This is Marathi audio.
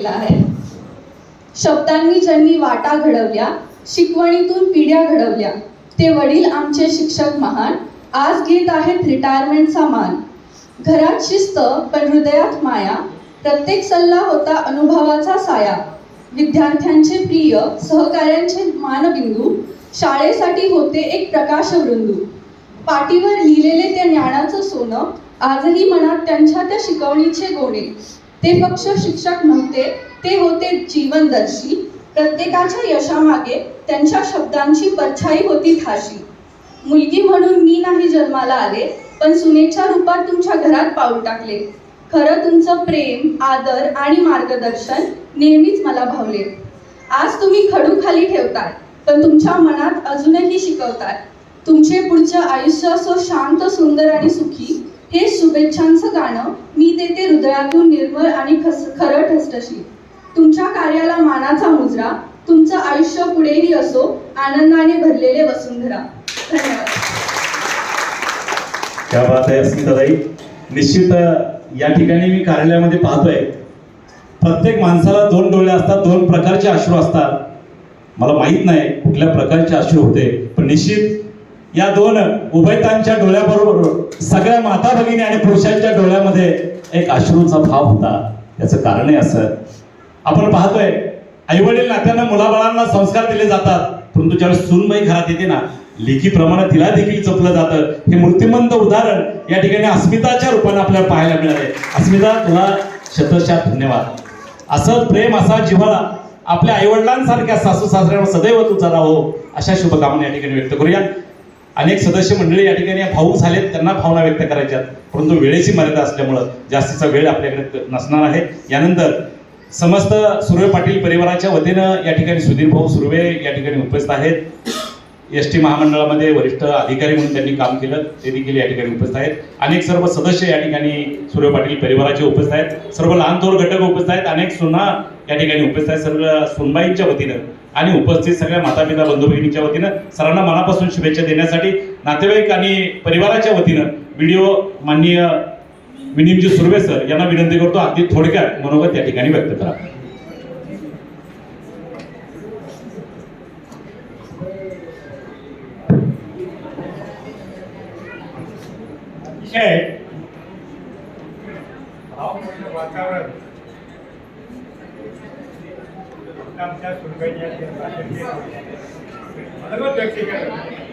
केला आहे. शब्दांनी ज्यांनी वाटा घडवल्या शिकवणीतून पिढ्या घडवल्या ते वडील आमचे शिक्षक महान आज घेत आहेत रिटायरमेंटचा मान. घरात शिस्त पण हृदयात माया प्रत्येक सल्ला होता अनुभवाचा साया. विद्यार्थ्यांचे प्रिय सहकाऱ्यांचे मानबिंदू शाळेसाठी होते एक प्रकाशवृंदू. पाठीवर लिहिलेले त्या ज्ञानाचं सोनं आजही मनात त्यांच्या त्या शिकवणीचे गोणे. ते फक्त शिक्षक नव्हते ते होते जीवनदर्शी. प्रत्येकाच्या यशामागे त्यांच्या शब्दांची परछाई होती ठाशी मुलगी म्हणून मी नाही जन्माला आले पण सुनेच्या रूपात तुमच्या घरात पाऊल टाकले. खरं तुमचं प्रेम आदर आणि मार्गदर्शन नेहमीच मला भावले. आज तुम्ही खडू खाली ठेवताय पण तुमच्या मनात अजूनही शिकवताय. तुमचे पुढचं आयुष्य असो शांत सुंदर आणि सुखी हे शुभेच्छांचं गाणं मी देते हृदयातून निर्मळ आणि खस खरं ठसठशी तुमच्या कार्याला मानाचा मुजरा तुमचं आयुष्य पुढेही असो आनंदाने भरलेले वसुंधरा. धन्यवाद. क्या बात आहे अस्मिताताई. निश्चित या ठिकाणी मी कार्यालयामध्ये पाहतोय. प्रत्येक माणसाला दोन डोळे असतात दोन प्रकारचे अश्रू असतात. मला माहीत नाही कुठल्या प्रकारचे अश्रू होते पण निश्चित या दोन उभयतांच्या डोळ्याबरोबर सगळ्या माता भगिनी आणि पुरुषांच्या डोळ्यामध्ये एक अश्रूचा भाव होता. त्याचं कारणही असं. आपण पाहतोय आईवडील नात्यानं मुलाबाळांना संस्कार दिले जातात. परंतु ज्यावेळेस सूनबाई घरात येते ना लेखीप्रमाणे तिला देखील जपलं जातं. हे मूर्तिमंत उदाहरण या ठिकाणी अस्मिताच्या रूपाने आपल्याला पाहायला मिळाले. अस्मिता तुला शतशात धन्यवाद. असं प्रेम असा जिव्हाळा आपल्या आईवडिलांसारख्या सासू सासऱ्यांवर सदैव तुझा राहो अशा शुभकामना या ठिकाणी व्यक्त करूया अनेक सदस्य मंडळी या ठिकाणी भाऊ झालेत त्यांना भावना व्यक्त करायच्यात. परंतु वेळेची मर्यादा असल्यामुळं जास्तीचा वेळ आपल्याकडे नसणार आहे. यानंतर समस्त सुर्वे पाटील परिवाराच्या वतीनं या ठिकाणी सुधीर भाऊ सुर्वे या ठिकाणी उपस्थित आहेत. एस टी महामंडळामध्ये वरिष्ठ अधिकारी म्हणून त्यांनी काम केलं ते देखील या ठिकाणी उपस्थित आहेत. अनेक सर्व सदस्य या ठिकाणी सूर्य पाटील परिवाराचे उपस्थित आहेत. सर्व लहान थोर घटक उपस्थित आहेत. अनेक सुना या ठिकाणी उपस्थित आहेत. सर्व सुनबाईंच्या वतीनं. आणि उपस्थित सगळ्या माता पिता बंधू भगिनीच्या वतीनं सर्वांना मनापासून शुभेच्छा देण्यासाठी नातेवाईक आणि परिवाराच्या वतीनं व्हिडिओ माननीय विनिमजी सुर्वे सर यांना विनंती करतो अगदी थोडक्यात मनोगत त्या ठिकाणी व्यक्त करा. वातावरण. आमच्या सुरगाईच्या मनोगत व्यक्त केलं